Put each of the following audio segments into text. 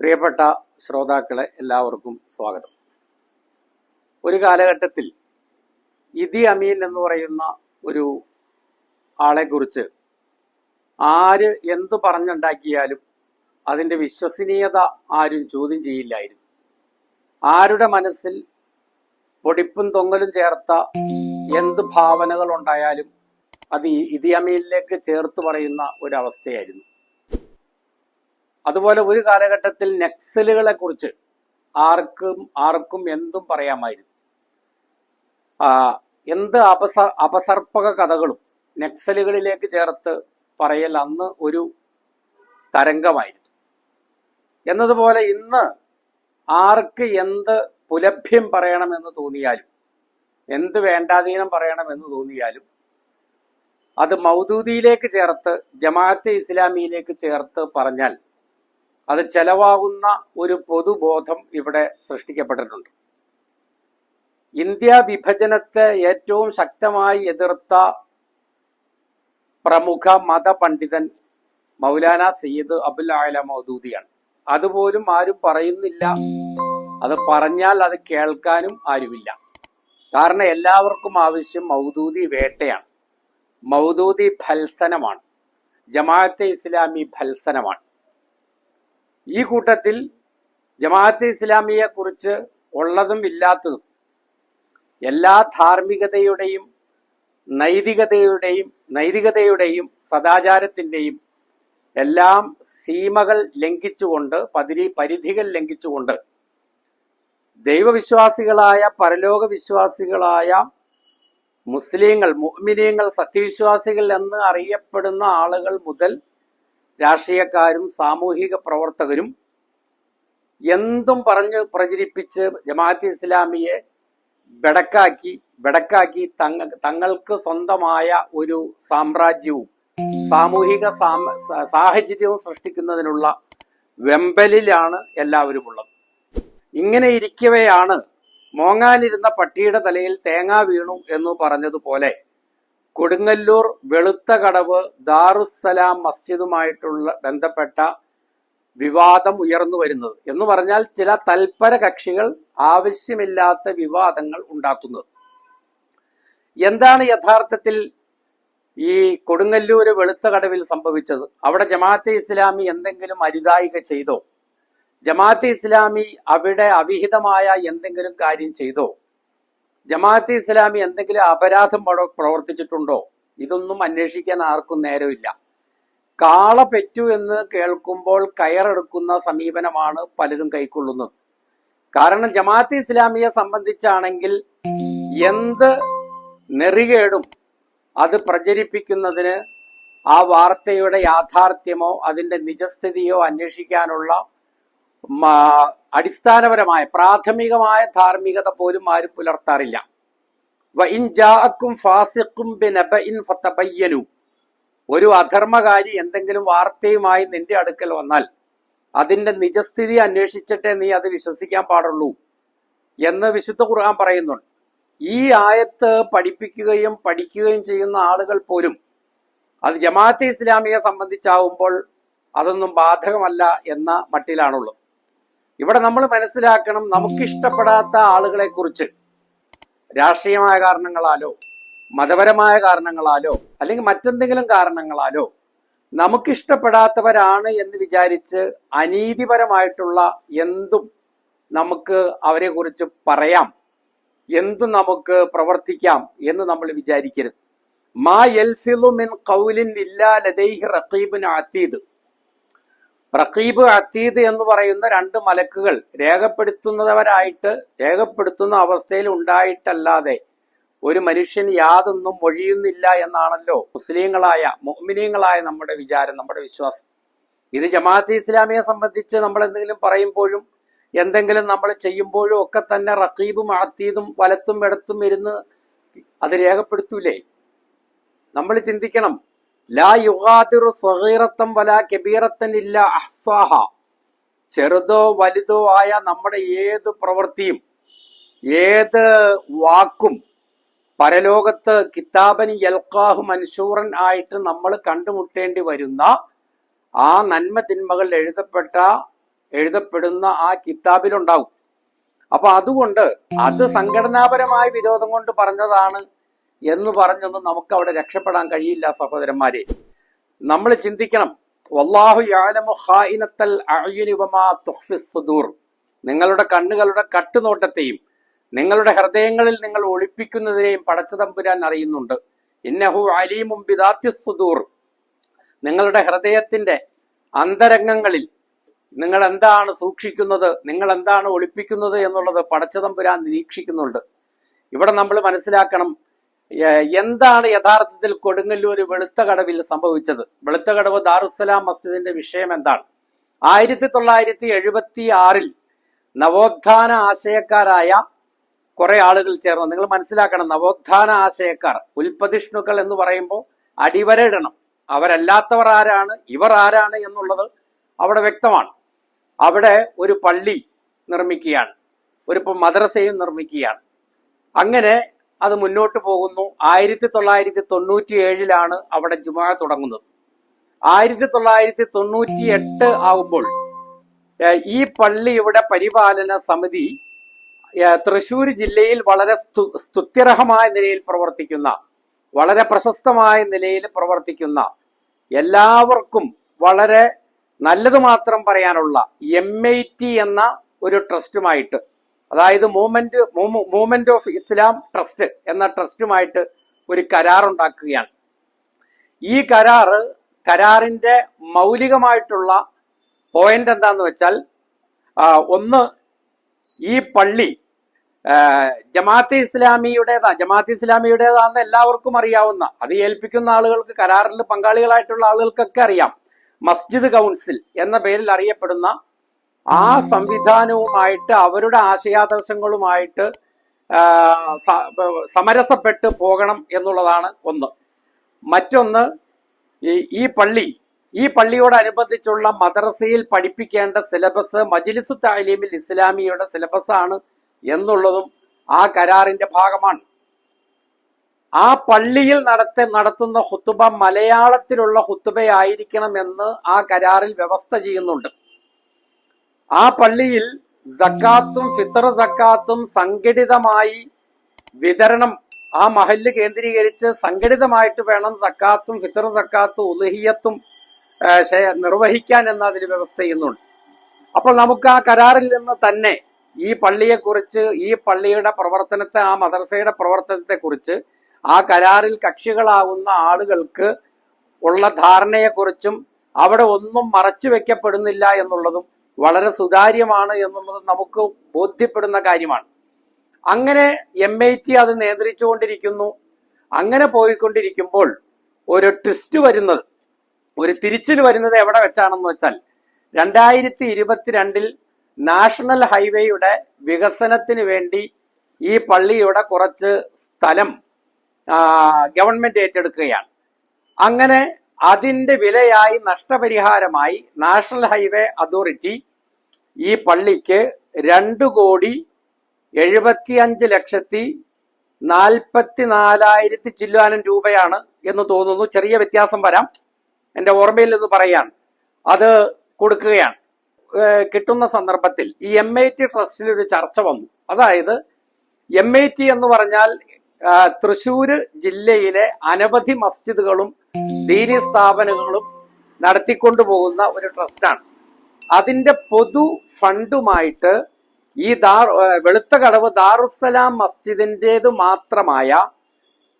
പ്രിയപ്പെട്ട ശ്രോതാക്കളെ എല്ലാവർക്കും സ്വാഗതം. ഒരു കാലഘട്ടത്തിൽ ഇതി അമീൻ എന്ന് പറയുന്ന ഒരു ആളെക്കുറിച്ച് ആര് എന്ത് പറഞ്ഞുണ്ടാക്കിയാലും അതിന്റെ വിശ്വസനീയത ആരും ചോദ്യം ചെയ്യില്ലായിരുന്നു. ആരുടെ മനസ്സിൽ പൊടിപ്പും തൊങ്ങലും ചേർത്ത എന്ത് ഭാവനകൾ ഉണ്ടായാലും അത് ഇതി അമീനിലേക്ക് ചേർത്ത് പറയുന്ന ഒരവസ്ഥയായിരുന്നു. അതുപോലെ ഒരു കാലഘട്ടത്തിൽ നക്സലുകളെ കുറിച്ച് ആർക്കും ആർക്കും എന്തും പറയാമായിരുന്നു. എന്ത് അപസ അപസർപ്പക കഥകളും നക്സലുകളിലേക്ക് ചേർത്ത് പറയൽ അന്ന് ഒരു തരംഗമായിരുന്നു. എന്നതുപോലെ ഇന്ന് ആർക്ക് എന്ത് പുലഭ്യം പറയണമെന്ന് തോന്നിയാലും എന്ത് വേണ്ടാധീനം പറയണമെന്ന് തോന്നിയാലും അത് മൗദൂദിയിലേക്ക് ചേർത്ത് ജമാഅത്തെ ഇസ്ലാമിയിലേക്ക് ചേർത്ത് പറഞ്ഞാൽ അത് ചെലവാകുന്ന ഒരു പൊതുബോധം ഇവിടെ സൃഷ്ടിക്കപ്പെട്ടിട്ടുണ്ട്. ഇന്ത്യ വിഭജനത്തെ ഏറ്റവും ശക്തമായി എതിർത്ത പ്രമുഖ മതപണ്ഡിതൻ മൗലാന സയ്യിദ് അബുൽ ആല മൗദൂദിയാണ്. അതുപോലും ആരും പറയുന്നില്ല. അത് പറഞ്ഞാൽ അത് കേൾക്കാനും ആരുമില്ല. കാരണം എല്ലാവർക്കും ആവശ്യം മൗദൂദി വേട്ടയാണ്. മൗദൂദി ഫൽസനമാണ്. ജമാഅത്തെ ഇസ്ലാമി ഭത്സനമാണ് ഈ കൂട്ടത്തിൽ ജമാഅത്തെ ഇസ്ലാമിയെ കുറിച്ച് ഉള്ളതും ഇല്ലാത്തതും എല്ലാ ധാർമ്മികതയുടെയും നൈതികതയുടെയും നൈതികതയുടെയും സദാചാരത്തിന്റെയും എല്ലാം സീമകൾ ലംഘിച്ചുകൊണ്ട് പതിരി പരിധികൾ ലംഘിച്ചുകൊണ്ട് ദൈവവിശ്വാസികളായ പരലോക വിശ്വാസികളായ മുസ്ലിങ്ങൾ മുഅ്മിനീങ്ങൾ സത്യവിശ്വാസികൾ എന്ന് അറിയപ്പെടുന്ന ആളുകൾ മുതൽ രാഷ്ട്രീയക്കാരും സാമൂഹിക പ്രവർത്തകരും എന്തും പറഞ്ഞ് പ്രചരിപ്പിച്ച് ജമാഅത്ത് ഇസ്ലാമിയെ ബെടക്കാക്കി ബെടക്കാക്കി തങ്ങ തങ്ങൾക്ക് സ്വന്തമായ ഒരു സാമ്രാജ്യവും സാമൂഹിക സാഹചര്യവും സൃഷ്ടിക്കുന്നതിനുള്ള വെമ്പലിലാണ് എല്ലാവരും ഉള്ളത് ഇങ്ങനെ ഇരിക്കവെയാണ്. മോങ്ങാനിരുന്ന പട്ടിയുടെ തലയിൽ തേങ്ങ വീണു എന്ന് പറഞ്ഞതുപോലെ കൊടുങ്ങല്ലൂർ വെളുത്ത കടവ് ദാറുസ്സലാം മസ്ജിദുമായിട്ടുള്ള ബന്ധപ്പെട്ട വിവാദം ഉയർന്നു വരുന്നത് എന്ന് പറഞ്ഞാൽ ചില തൽപര കക്ഷികൾ ആവശ്യമില്ലാത്ത വിവാദങ്ങൾ ഉണ്ടാക്കുന്നത്. എന്താണ് യഥാർത്ഥത്തിൽ ഈ കൊടുങ്ങല്ലൂര് വെളുത്ത കടവിൽ സംഭവിച്ചത്? അവിടെ ജമാഅത്തെ ഇസ്ലാമി എന്തെങ്കിലും അരുതായിക ചെയ്തോ? ജമാഅത്തെ ഇസ്ലാമി അവിടെ അവിഹിതമായ എന്തെങ്കിലും കാര്യം ചെയ്തോ? ജമാഅത്തെ ഇസ്ലാമി എന്തെങ്കിലും അപരാധം പ്രവർത്തിച്ചിട്ടുണ്ടോ? ഇതൊന്നും അന്വേഷിക്കാൻ ആർക്കും നേരമില്ല. കാള പെറ്റു എന്ന് കേൾക്കുമ്പോൾ കയറെടുക്കുന്ന സമീപനമാണ് പലരും കൈക്കൊള്ളുന്നത്. കാരണം ജമാഅത്തെ ഇസ്ലാമിയെ സംബന്ധിച്ചാണെങ്കിൽ എന്ത് നെറികേടും അത് പ്രചരിപ്പിക്കുന്നതിന് ആ വാർത്തയുടെ യാഥാർത്ഥ്യമോ അതിന്റെ നിജസ്ഥിതിയോ അന്വേഷിക്കാനുള്ള അടിസ്ഥാനപരമായ പ്രാഥമികമായ ധാർമ്മികത പോലും ആരും പുലർത്താറില്ല. ഒരു അധർമ്മകാരി എന്തെങ്കിലും വാർത്തയുമായി നിന്റെ അടുക്കൽ വന്നാൽ അതിന്റെ നിജസ്ഥിതി അന്വേഷിച്ചിട്ടേ നീ അത് വിശ്വസിക്കാൻ പാടുള്ളൂ എന്ന് വിശുദ്ധ ഖുർആൻ പറയുന്നുണ്ട്. ഈ ആയത്ത് പഠിപ്പിക്കുകയും പഠിക്കുകയും ചെയ്യുന്ന ആളുകൾ പോലും അത് ജമാഅത്തെ ഇസ്ലാമിയെ സംബന്ധിച്ചാവുമ്പോൾ അതൊന്നും ബാധകമല്ല എന്ന മട്ടിലാണുള്ളത്. ഇവിടെ നമ്മൾ മനസ്സിലാക്കണം നമുക്ക് ഇഷ്ടപ്പെടാത്ത ആളുകളെ കുറിച്ച് രാഷ്ട്രീയമായ കാരണങ്ങളാലോ മതപരമായ കാരണങ്ങളാലോ അല്ലെങ്കിൽ മറ്റെന്തെങ്കിലും കാരണങ്ങളാലോ നമുക്കിഷ്ടപ്പെടാത്തവരാണ് എന്ന് വിചാരിച്ച് അനീതിപരമായിട്ടുള്ള എന്തും നമുക്ക് അവരെ കുറിച്ച് പറയാം എന്തും നമുക്ക് പ്രവർത്തിക്കാം എന്ന് നമ്മൾ വിചാരിക്കരുത്. മാ എൽഫിലു മിൻ ഖൗലിൻ ഇല്ലാ ലദൈഹി റഖീബുൻ അതീദ്. റഖീബ് അത്തീദ് എന്ന് പറയുന്ന രണ്ട് മലക്കുകൾ രേഖപ്പെടുത്തുന്നവരായിട്ട് രേഖപ്പെടുത്തുന്ന അവസ്ഥയിൽ ഉണ്ടായിട്ടല്ലാതെ ഒരു മനുഷ്യൻ യാതൊന്നും ഒഴിയുന്നില്ല എന്നാണല്ലോ മുസ്ലിങ്ങളായ മുഅ്മിനീങ്ങളായ നമ്മുടെ വിചാരം നമ്മുടെ വിശ്വാസം. ഇത് ജമാഅത്ത് ഇസ്ലാമിയെ സംബന്ധിച്ച് നമ്മൾ എന്തെങ്കിലും പറയുമ്പോഴും എന്തെങ്കിലും നമ്മൾ ചെയ്യുമ്പോഴും ഒക്കെ തന്നെ റഖീബും അത്തീദും വലത്തും ഇടത്തും ഇരുന്ന് അത് രേഖപ്പെടുത്തൂലേ? നമ്മൾ ചിന്തിക്കണം. ലാ യുഗാതിറു സ്വഗീറത്തം വല കബീറത്തൻ ഇല്ല അഹ്സാഹ. ചെറുതോ വലുതോ ആയ നമ്മുടെ ഏത് പ്രവൃത്തിയും ഏത് വാക്കും പരലോകത്ത് കിതാബൻ യൽക്കാഹു മൻഷൂറൻ ആയിട്ട് നമ്മൾ കണ്ടുമുട്ടേണ്ടി വരുന്ന ആ നന്മ തിന്മകൾ എഴുതപ്പെട്ട എഴുതപ്പെടുന്ന ആ കിതാബിലുണ്ടാവും. അപ്പൊ അതുകൊണ്ട് അത് സംഘടനാപരമായ വിരോധം കൊണ്ട് പറഞ്ഞതാണ് എന്ന് പറഞ്ഞൊന്നും നമുക്ക് അവിടെ രക്ഷപ്പെടാൻ കഴിയില്ല സഹോദരന്മാരെ. നമ്മൾ ചിന്തിക്കണം. വല്ലാഹു നിങ്ങളുടെ കണ്ണുകളുടെ കട്ടുനോട്ടത്തെയും നിങ്ങളുടെ ഹൃദയങ്ങളിൽ നിങ്ങൾ ഒളിപ്പിക്കുന്നതിനെയും പടച്ചതമ്പുരാൻ അറിയുന്നുണ്ട്. ഇന്നഹു അലീമും സുദൂർ. നിങ്ങളുടെ ഹൃദയത്തിന്റെ അന്തരംഗങ്ങളിൽ നിങ്ങൾ എന്താണ് സൂക്ഷിക്കുന്നത് നിങ്ങൾ എന്താണ് ഒളിപ്പിക്കുന്നത് എന്നുള്ളത് പടച്ചതമ്പുരാൻ നിരീക്ഷിക്കുന്നുണ്ട്. ഇവിടെ നമ്മൾ മനസ്സിലാക്കണം എന്താണ് യഥാർത്ഥത്തിൽ കൊടുങ്ങല്ലൂർ വെളുത്ത കടവിൽ സംഭവിച്ചത്? വെളുത്ത കടവ് ദാറുസലാം മസ്ജിദിന്റെ വിഷയം എന്താണ്? ആയിരത്തി തൊള്ളായിരത്തി എഴുപത്തി ആറിൽ നവോത്ഥാന ആശയക്കാരായ കുറെ ആളുകൾ ചേർന്ന്. നിങ്ങൾ മനസ്സിലാക്കണം നവോത്ഥാന ആശയക്കാർ ഉൽപ്പതിഷ്ണുക്കൾ എന്ന് പറയുമ്പോൾ അടിവരയിടണം. അവരല്ലാത്തവർ ആരാണ് ഇവർ ആരാണ് എന്നുള്ളത് അവിടെ വ്യക്തമാണ്. അവിടെ ഒരു പള്ളി നിർമ്മിക്കുകയാണ്. ഒരു മദ്രസയും നിർമ്മിക്കുകയാണ്. അങ്ങനെ അത് മുന്നോട്ട് പോകുന്നു. ആയിരത്തി തൊള്ളായിരത്തി തൊണ്ണൂറ്റി ഏഴിലാണ് അവിടെ ജുമാ തുടങ്ങുന്നത്. ആയിരത്തി തൊള്ളായിരത്തി തൊണ്ണൂറ്റി എട്ട് ആവുമ്പോൾ ഈ പള്ളിയുടെ പരിപാലന സമിതി തൃശൂർ ജില്ലയിൽ വളരെ സ്തു- സ്തുത്യർഹമായ നിലയിൽ പ്രവർത്തിക്കുന്ന വളരെ പ്രശസ്തമായ നിലയിൽ പ്രവർത്തിക്കുന്ന എല്ലാവർക്കും വളരെ നല്ലത് മാത്രം പറയാനുള്ള എം എന്ന ഒരു ട്രസ്റ്റുമായിട്ട് അതായത് movement movement of Islam trust എന്ന ട്രസ്റ്റുമായിട്ട് ഒരു കരാർ ഉണ്ടാക്കുകയാണ് ഈ കരാർ കരാറിന്റെ മൗലികമായിട്ടുള്ള പോയിന്റ് എന്താന്ന് വെച്ചാൽ ഒന്ന് ഈ പള്ളി ജമാഅത്ത് ഇസ്ലാമിയുടേതാ ജമാഅത്തെ ഇസ്ലാമിയുടേതാന്ന് എല്ലാവർക്കും അറിയാവുന്ന അത് ഏൽപ്പിക്കുന്ന ആളുകൾക്ക് കരാറിൽ പങ്കാളികളായിട്ടുള്ള ആളുകൾക്കൊക്കെ അറിയാം. മസ്ജിദ് കൗൺസിൽ എന്ന പേരിൽ അറിയപ്പെടുന്ന ആ സംവിധാനവുമായിട്ട് അവരുടെ ആശയാദർശങ്ങളുമായിട്ട് സമരസപ്പെട്ട് പോകണം എന്നുള്ളതാണ് ഒന്ന്. മറ്റൊന്ന് ഈ പള്ളി ഈ പള്ളിയോടനുബന്ധിച്ചുള്ള മദ്രസയിൽ പഠിപ്പിക്കേണ്ട സിലബസ് മജ്ലിസു താലീമിൽ ഇസ്ലാമിയുടെ സിലബസ് ആണ് എന്നുള്ളതും ആ കരാറിന്റെ ഭാഗമാണ്. ആ പള്ളിയിൽ നടത്തി നടത്തുന്ന ഹുത്തുബ മലയാളത്തിലുള്ള ഹുത്തുബയായിരിക്കണമെന്ന് ആ കരാറിൽ വ്യവസ്ഥ ചെയ്യുന്നുണ്ട്. ആ പള്ളിയിൽ സക്കാത്തും ഫിത്തർ സക്കാത്തും സംഘടിതമായി വിതരണം ആ മഹല്ല് കേന്ദ്രീകരിച്ച് സംഘടിതമായിട്ട് വേണം സക്കാത്തും ഫിത്തർ സക്കാത്തും ഉലഹിയത്തും നിർവഹിക്കാൻ എന്ന അതിൽ വ്യവസ്ഥ ചെയ്യുന്നുണ്ട്. അപ്പോൾ നമുക്ക് ആ കരാറിൽ നിന്ന് തന്നെ ഈ പള്ളിയെക്കുറിച്ച് ഈ പള്ളിയുടെ പ്രവർത്തനത്തെ ആ മദ്രസയുടെ പ്രവർത്തനത്തെക്കുറിച്ച് ആ കരാറിൽ കക്ഷികളാവുന്ന ആളുകൾക്ക് ഉള്ള ധാരണയെക്കുറിച്ചും അവിടെ ഒന്നും മറച്ചു വെക്കപ്പെടുന്നില്ല എന്നുള്ളതും വളരെ സുതാര്യമാണ് എന്നുള്ളത് നമുക്ക് ബോധ്യപ്പെടുന്ന കാര്യമാണ്. അങ്ങനെ എം ഐ ടി അത് നിയന്ത്രിച്ചുകൊണ്ടിരിക്കുന്നു. അങ്ങനെ പോയിക്കൊണ്ടിരിക്കുമ്പോൾ ഒരു ട്വിസ്റ്റ് വരുന്നത്. ഒരു തിരിച്ചിൽ വരുന്നത് എവിടെ വെച്ചാണെന്ന് വെച്ചാൽ രണ്ടായിരത്തി ഇരുപത്തിരണ്ടിൽ നാഷണൽ ഹൈവേയുടെ വികസനത്തിന് വേണ്ടി ഈ പള്ളിയുടെ കുറച്ച് സ്ഥലം ഗവൺമെന്റ് ഏറ്റെടുക്കുകയാണ്. അങ്ങനെ അതിന്റെ വിലയായി നഷ്ടപരിഹാരമായി നാഷണൽ ഹൈവേ അതോറിറ്റി ഈ പള്ളിക്ക് രണ്ട് കോടി എഴുപത്തി അഞ്ച് ലക്ഷത്തി നാൽപ്പത്തി നാലായിരത്തി ചില്ലാനം രൂപയാണ് എന്ന് തോന്നുന്നു. ചെറിയ വ്യത്യാസം വരാം. എന്റെ ഓർമ്മയിൽ നിന്ന് പറയാണ് അത് കൊടുക്കുകയാണ്. കിട്ടുന്ന സന്ദർഭത്തിൽ ഈ എം ഐ ടി ട്രസ്റ്റിൽ ഒരു ചർച്ച വന്നു. അതായത് എം ഐ ടി എന്ന് പറഞ്ഞാൽ തൃശൂർ ജില്ലയിലെ അനവധി മസ്ജിദുകളും ദീനി സ്ഥാപനങ്ങളും നടത്തിക്കൊണ്ടുപോകുന്ന ഒരു ട്രസ്റ്റാണ്. അതിന്റെ പൊതു ഫണ്ടുമായിട്ട് ഈ ദാർ വെളുത്ത കടവ് ദാറുസലാം മസ്ജിദിന്റേത് മാത്രമായ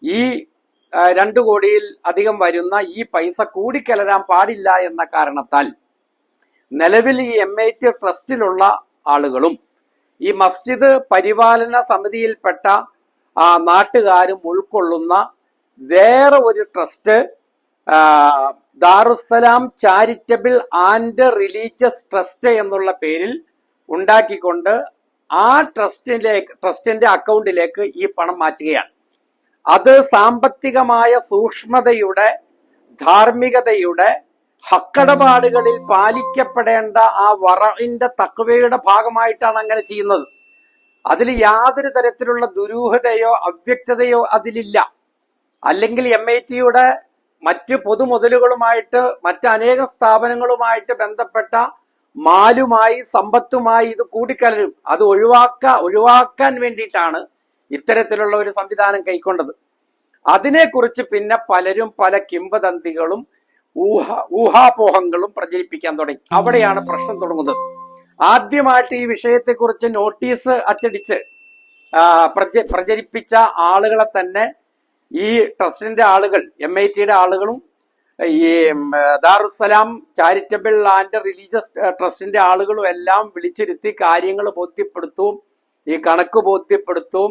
ഈ രണ്ടു കോടിയിൽ അധികം വരുന്ന ഈ പൈസ കൂടിക്കലരാൻ പാടില്ല എന്ന കാരണത്താൽ നിലവിൽ ഈ എം ഐ ടി ട്രസ്റ്റിലുള്ള ആളുകളും ഈ മസ്ജിദ് പരിപാലന സമിതിയിൽപ്പെട്ട നാട്ടുകാരും ഉൾക്കൊള്ളുന്ന വേറെ ഒരു trust Darussalam charitable and religious trust എന്നുള്ള പേരിൽ ഉണ്ടാക്കിക്കൊണ്ട് ആ ട്രസ്റ്റിലേക്ക് ട്രസ്റ്റിന്റെ അക്കൗണ്ടിലേക്ക് ഈ പണം മാറ്റുകയാണ്. അത് സാമ്പത്തികമായ സൂക്ഷ്മതയുടെ ധാർമ്മികതയുടെ ഹക്കടപാടുകളിൽ പാലിക്കപ്പെടേണ്ട ആ വറവിന്റെ തക്വയുടെ ഭാഗമായിട്ടാണ് അങ്ങനെ ചെയ്യുന്നത്. അതിൽ യാതൊരു തരത്തിലുള്ള ദുരൂഹതയോ അവ്യക്തതയോ അതിലില്ല. അല്ലെങ്കിൽ എം ഐ ടിയുടെ മറ്റ് പൊതുമുതലുകളുമായിട്ട് മറ്റ് അനേകം സ്ഥാപനങ്ങളുമായിട്ട് ബന്ധപ്പെട്ട മാലുമായി സമ്പത്തുമായി ഇത് കൂടിക്കലരും. അത് ഒഴിവാക്ക ഒഴിവാക്കാൻ വേണ്ടിയിട്ടാണ് ഇത്തരത്തിലുള്ള ഒരു സംവിധാനം കൈക്കൊണ്ടത്. അതിനെക്കുറിച്ച് പിന്നെ പലരും പല കിംവദന്തികളും ഊഹ ഊഹാപോഹങ്ങളും പ്രചരിപ്പിക്കാൻ തുടങ്ങി. അവിടെയാണ് പ്രശ്നം തുടങ്ങുന്നത്. ആദ്യമായിട്ട് ഈ വിഷയത്തെക്കുറിച്ച് നോട്ടീസ് അച്ചടിച്ച് പ്രചരിപ്പിച്ച ആളുകളെ തന്നെ ഈ ട്രസ്റ്റിന്റെ ആളുകൾ എം ഐ ടിയുടെ ആളുകളും ഈ ദാറുസലാം ചാരിറ്റബിൾ ആൻഡ് റിലീജിയസ് ട്രസ്റ്റിന്റെ ആളുകളും എല്ലാം വിളിച്ചിരുത്തി കാര്യങ്ങൾ ബോധ്യപ്പെടുത്തും ഈ കണക്ക് ബോധ്യപ്പെടുത്തും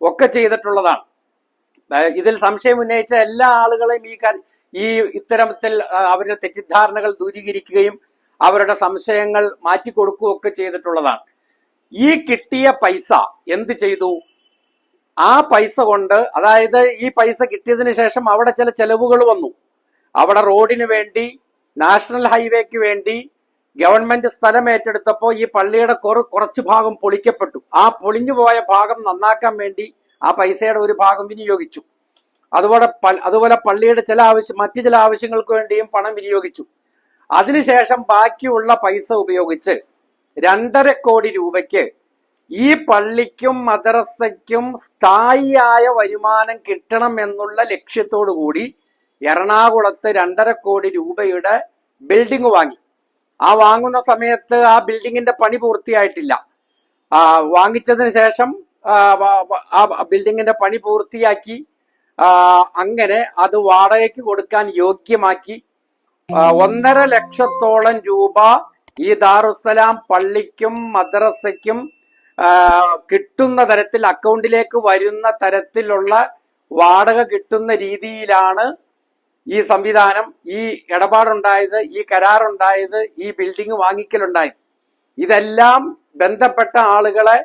ഒക്കെ ചെയ്തിട്ടുള്ളതാണ്. ഇതിൽ സംശയം ഉന്നയിച്ച എല്ലാ ആളുകളെയും ഈ ഈ ഇത്തരത്തിൽ അവരുടെ തെറ്റിദ്ധാരണകൾ ദൂരീകരിക്കുകയും അവരുടെ സംശയങ്ങൾ മാറ്റിക്കൊടുക്കുകയും ഒക്കെ ചെയ്തിട്ടുള്ളതാണ്. ഈ കിട്ടിയ പൈസ എന്ത് ചെയ്തു? ആ പൈസ കൊണ്ട് അതായത് ഈ പൈസ കിട്ടിയതിന് ശേഷം അവിടെ ചില ചെലവുകൾ വന്നു. അവിടെ റോഡിന് വേണ്ടി നാഷണൽ ഹൈവേക്ക് വേണ്ടി ഗവൺമെന്റ് സ്ഥലം ഏറ്റെടുത്തപ്പോൾ ഈ പള്ളിയുടെ കുറ കുറച്ച് ഭാഗം പൊളിക്കപ്പെട്ടു. ആ പൊളിഞ്ഞു പോയ ഭാഗം നന്നാക്കാൻ വേണ്ടി ആ പൈസയുടെ ഒരു ഭാഗം വിനിയോഗിച്ചു. അതുപോലെ അതുപോലെ പള്ളിയുടെ ചില ആവശ്യം മറ്റു ചില ആവശ്യങ്ങൾക്ക് വേണ്ടിയും പണം വിനിയോഗിച്ചു. അതിനുശേഷം ബാക്കിയുള്ള പൈസ ഉപയോഗിച്ച് രണ്ടര കോടി രൂപയ്ക്ക് ഈ പള്ളിക്കും മദ്രസയ്ക്കും സ്ഥായിയായ വരുമാനം കിട്ടണം എന്നുള്ള ലക്ഷ്യത്തോടു കൂടി എറണാകുളത്ത് രണ്ടര കോടി രൂപയുടെ ബിൽഡിംഗ് വാങ്ങി. ആ വാങ്ങുന്ന സമയത്ത് ആ ബിൽഡിങ്ങിന്റെ പണി പൂർത്തിയായിട്ടില്ല. വാങ്ങിച്ചതിന് ശേഷം ആ, ബിൽഡിങ്ങിന്റെ പണി പൂർത്തിയാക്കി അങ്ങനെ അത് വാടകയ്ക്ക് കൊടുക്കാൻ യോഗ്യമാക്കി ഒന്നര ലക്ഷത്തോളം രൂപ ഈ ദാറുസലാം പള്ളിക്കും മദ്രസയ്ക്കും കിട്ടുന്ന തരത്തിൽ അക്കൗണ്ടിലേക്ക് വരുന്ന തരത്തിലുള്ള വാടക കിട്ടുന്ന രീതിയിലാണ് ഈ സംവിധാനം ഈ ഇടപാടുണ്ടായത് ഈ കരാറുണ്ടായത് ഈ ബിൽഡിംഗ് വാങ്ങിക്കലുണ്ടായത്. ഇതെല്ലാം ബന്ധപ്പെട്ട ആളുകളെ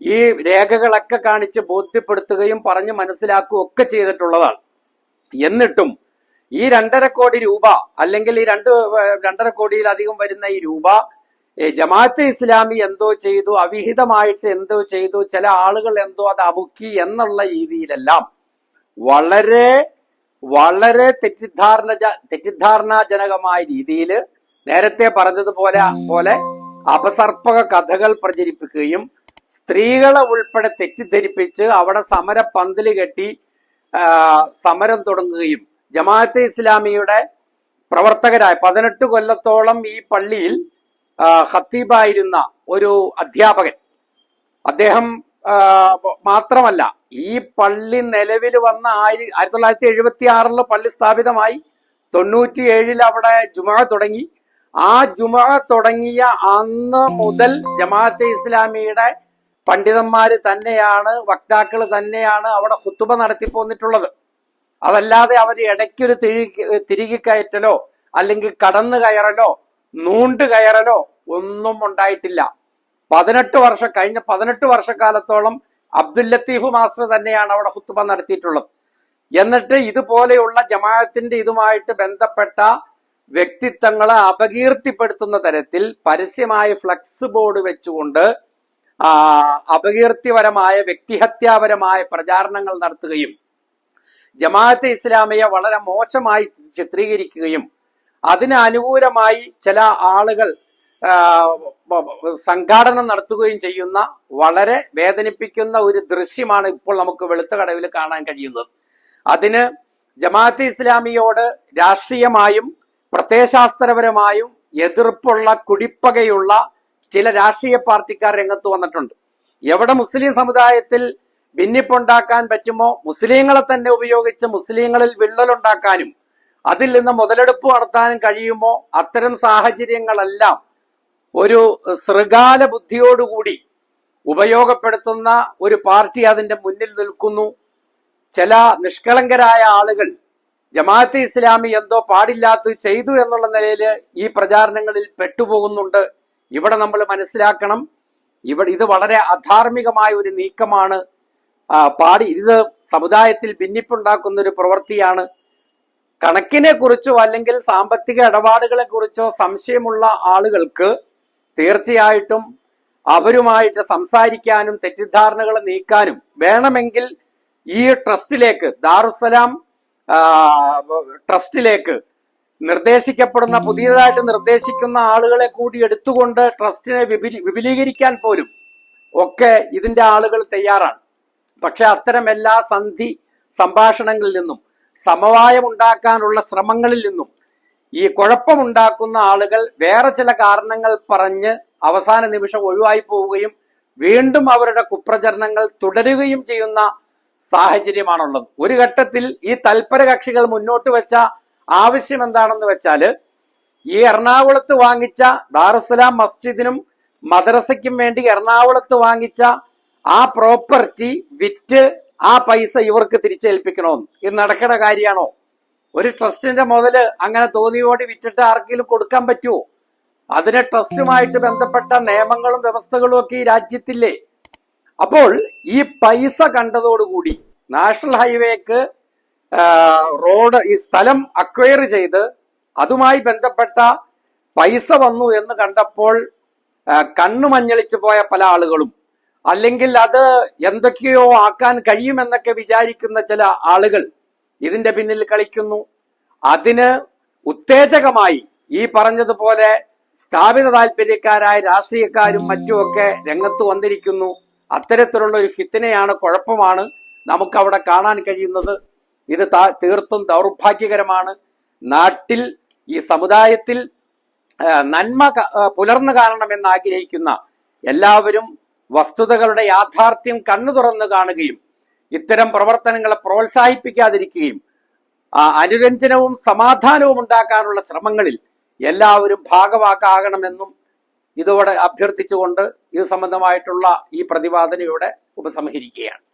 ഈ രേഖകളൊക്കെ കാണിച്ച് ബോധ്യപ്പെടുത്തുകയും പറഞ്ഞ് മനസ്സിലാക്കുകയും ഒക്കെ ചെയ്തിട്ടുള്ളതാണ്. എന്നിട്ടും ഈ രണ്ടര കോടി രൂപ അല്ലെങ്കിൽ ഈ രണ്ട് രണ്ടര കോടിയിലധികം വരുന്ന ഈ രൂപ ജമാഅത്തെ ഇസ്ലാമി എന്തോ ചെയ്തു അവിഹിതമായിട്ട് എന്തോ ചെയ്തു ചില ആളുകൾ എന്തോ അത് അമുക്കി എന്നുള്ള രീതിയിലെല്ലാം വളരെ വളരെ തെറ്റിദ്ധാരണ തെറ്റിദ്ധാരണാജനകമായ രീതിയിൽ നേരത്തെ പറഞ്ഞതുപോലെ പോലെ അപസർപ്പക കഥകൾ പ്രചരിപ്പിക്കുകയും സ്ത്രീകളെ ഉൾപ്പെടെ തെറ്റിദ്ധരിപ്പിച്ച് അവിടെ സമര പന്തൽ കെട്ടി സമരം തുടങ്ങുകയും ജമാഅത്തെ ഇസ്ലാമിയുടെ പ്രവർത്തകരായ പതിനെട്ട് കൊല്ലത്തോളം ഈ പള്ളിയിൽ ആ, ഖത്തീബായിരുന്ന ഒരു അധ്യാപകൻ. അദ്ദേഹം മാത്രമല്ല ഈ പള്ളി നിലവിൽ വന്ന ആയിരത്തി ആയിരത്തി തൊള്ളായിരത്തി എഴുപത്തി ആറിൽ പള്ളി സ്ഥാപിതമായി തൊണ്ണൂറ്റി ഏഴിൽ അവിടെ ജുമ തുടങ്ങി. ആ ജുമ തുടങ്ങിയ അന്ന് മുതൽ ജമാഅത്തെ ഇസ്ലാമിയുടെ പണ്ഡിതന്മാര് തന്നെയാണ് വക്താക്കൾ തന്നെയാണ് അവിടെ ഹുത്തുബ നടത്തി പോന്നിട്ടുള്ളത്. അതല്ലാതെ അവർ ഇടയ്ക്കൊരു തിരി തിരികെ കയറ്റലോ അല്ലെങ്കിൽ കടന്നു കയറലോ നൂണ്ട് കയറലോ ഒന്നും ഉണ്ടായിട്ടില്ല. പതിനെട്ട് വർഷം കഴിഞ്ഞ പതിനെട്ട് വർഷക്കാലത്തോളം അബ്ദുൽ ലത്തീഫ് മാസ്റ്റർ തന്നെയാണ് അവിടെ ഹുത്തുബ നടത്തിയിട്ടുള്ളത്. എന്നിട്ട് ഇതുപോലെയുള്ള ജമാഅത്തിന്റെ ഇതുമായിട്ട് ബന്ധപ്പെട്ട വ്യക്തിത്വങ്ങളെ അപകീർത്തിപ്പെടുത്തുന്ന തരത്തിൽ പരസ്യമായ ഫ്ലക്സ് ബോർഡ് വെച്ചുകൊണ്ട് അപകീർത്തിപരമായ വ്യക്തിഹത്യാപരമായ പ്രചാരണങ്ങൾ നടത്തുകയും ജമാഅത്തെ ഇസ്ലാമിയെ വളരെ മോശമായി ചിത്രീകരിക്കുകയും അതിന് അനുകൂലമായി ചില ആളുകൾ സംഘാടനം നടത്തുകയും ചെയ്യുന്ന വളരെ വേദനിപ്പിക്കുന്ന ഒരു ദൃശ്യമാണ് ഇപ്പോൾ നമുക്ക് വെളുത്ത കടവിൽ കാണാൻ കഴിയുന്നത്. അതിന് ജമാഅത്തെ ഇസ്ലാമിയോട് രാഷ്ട്രീയമായും പ്രത്യയശാസ്ത്രപരമായും എതിർപ്പുള്ള കുടിപ്പകയുള്ള ചില രാഷ്ട്രീയ പാർട്ടിക്കാർ രംഗത്ത് വന്നിട്ടുണ്ട്. എവിടെ മുസ്ലിം സമുദായത്തിൽ ഭിന്നിപ്പുണ്ടാക്കാൻ പറ്റുമോ മുസ്ലിങ്ങളെ തന്നെ ഉപയോഗിച്ച് മുസ്ലിങ്ങളിൽ വിള്ളലുണ്ടാക്കാനും അതിൽ നിന്ന് മുതലെടുപ്പ് നടത്താൻ കഴിയുമോ? അത്തരം സാഹചര്യങ്ങളെല്ലാം ഒരു ശൃഗാല ബുദ്ധിയോടുകൂടി ഉപയോഗപ്പെടുത്തുന്ന ഒരു പാർട്ടി അതിന്റെ മുന്നിൽ നിൽക്കുന്നു. ചില നിഷ്കളങ്കരായ ആളുകൾ ജമാഅത്തെ ഇസ്ലാമി എന്തോ പാടില്ലാത്ത ചെയ്തു എന്നുള്ള നിലയിൽ ഈ പ്രചാരണങ്ങളിൽ പെട്ടുപോകുന്നുണ്ട്. ഇവിടെ നമ്മൾ മനസ്സിലാക്കണം ഇവിടെ ഇത് വളരെ അധാർമികമായ ഒരു നീക്കമാണ്. പാടി ഇത് സമുദായത്തിൽ ഭിന്നിപ്പുണ്ടാക്കുന്ന ഒരു പ്രവൃത്തിയാണ്. കണക്കിനെ കുറിച്ചോ അല്ലെങ്കിൽ സാമ്പത്തിക ഇടപാടുകളെ കുറിച്ചോ സംശയമുള്ള ആളുകൾക്ക് തീർച്ചയായിട്ടും അവരുമായിട്ട് സംസാരിക്കാനും തെറ്റിദ്ധാരണകൾ നീക്കാനും വേണമെങ്കിൽ ഈ ട്രസ്റ്റിലേക്ക് ദാറുസലാം ട്രസ്റ്റിലേക്ക് നിർദ്ദേശിക്കപ്പെടുന്ന പുതിയതായിട്ട് നിർദ്ദേശിക്കുന്ന ആളുകളെ കൂടി എടുത്തുകൊണ്ട് ട്രസ്റ്റിനെ വിപുലീ- വിപുലീകരിക്കാൻ പോലും ഒക്കെ ഇതിന്റെ ആളുകൾ തയ്യാറാണ്. പക്ഷെ അത്തരം എല്ലാ സന്ധി സംഭാഷണങ്ങളിൽ നിന്നും സമവായം ഉണ്ടാക്കാനുള്ള ശ്രമങ്ങളിൽ നിന്നും ഈ കുഴപ്പമുണ്ടാക്കുന്ന ആളുകൾ വേറെ ചില കാരണങ്ങൾ പറഞ്ഞ് അവസാന നിമിഷം ഒഴിവായി പോവുകയും വീണ്ടും അവരുടെ കുപ്രചരണങ്ങൾ തുടരുകയും ചെയ്യുന്ന സാഹചര്യമാണുള്ളത്. ഒരു ഘട്ടത്തിൽ ഈ തൽപര കക്ഷികൾ മുന്നോട്ട് വെച്ച ആവശ്യം എന്താണെന്ന് വെച്ചാൽ ഈ എറണാകുളത്ത് വാങ്ങിച്ച ദാറുസലാം മസ്ജിദിനും മദ്രസയ്ക്കും വേണ്ടി എറണാകുളത്ത് വാങ്ങിച്ച ആ പ്രോപ്പർട്ടി വിറ്റ് ആ പൈസ ഇവർക്ക് തിരിച്ചേൽപ്പിക്കണമെന്ന് ഇത് നടക്കണ കാര്യമാണോ? ഒരു ട്രസ്റ്റിന്റെ മുതൽ അങ്ങനെ തോന്നിയോടി വിറ്റിട്ട് ആർക്കെങ്കിലും കൊടുക്കാൻ പറ്റുമോ അതിന് ട്രസ്റ്റുമായിട്ട് ബന്ധപ്പെട്ട നിയമങ്ങളും വ്യവസ്ഥകളും ഒക്കെ ഈ രാജ്യത്തില്ലേ? അപ്പോൾ ഈ പൈസ കണ്ടതോടുകൂടി നാഷണൽ ഹൈവേക്ക് റോഡ് ഈ സ്ഥലം അക്വയർ ചെയ്ത് അതുമായി ബന്ധപ്പെട്ട പൈസ വന്നു എന്ന് കണ്ടപ്പോൾ കണ്ണു മഞ്ഞളിച്ചു പോയ പല ആളുകളും അല്ലെങ്കിൽ അത് എന്തൊക്കെയോ ആക്കാൻ കഴിയുമെന്നൊക്കെ വിചാരിക്കുന്ന ചില ആളുകൾ ഇതിന്റെ പിന്നിൽ കളിക്കുന്നു. അതിന് ഉത്തേജകമായി ഈ പറഞ്ഞതുപോലെ സ്ഥാപിത താല്പര്യക്കാരായ രാഷ്ട്രീയക്കാരും മറ്റുമൊക്കെ രംഗത്ത് വന്നിരിക്കുന്നു. അത്തരത്തിലുള്ള ഒരു ഫിത്തിനെയാണ് കുഴപ്പമാണ് നമുക്ക് അവിടെ കാണാൻ കഴിയുന്നത്. ഇത് തീർത്തും ദൗർഭാഗ്യകരമാണ്. നാട്ടിൽ ഈ സമുദായത്തിൽ നന്മ പുലർന്നു കാണണമെന്ന് ആഗ്രഹിക്കുന്ന എല്ലാവരും വസ്തുതകളുടെ യാഥാർത്ഥ്യം കണ്ണു തുറന്നു കാണുകയും ഇത്തരം പ്രവർത്തനങ്ങളെ പ്രോത്സാഹിപ്പിക്കാതിരിക്കുകയും അനുരഞ്ജനവും സമാധാനവും ഉണ്ടാക്കാനുള്ള ശ്രമങ്ങളിൽ എല്ലാവരും ഭാഗവാക്കാകണമെന്നും ഇതോടെ അഭ്യർത്ഥിച്ചുകൊണ്ട് ഇത് സംബന്ധമായിട്ടുള്ള ഈ പ്രതിപാദന ഇവിടെ ഉപസംഹരിക്കുകയാണ്.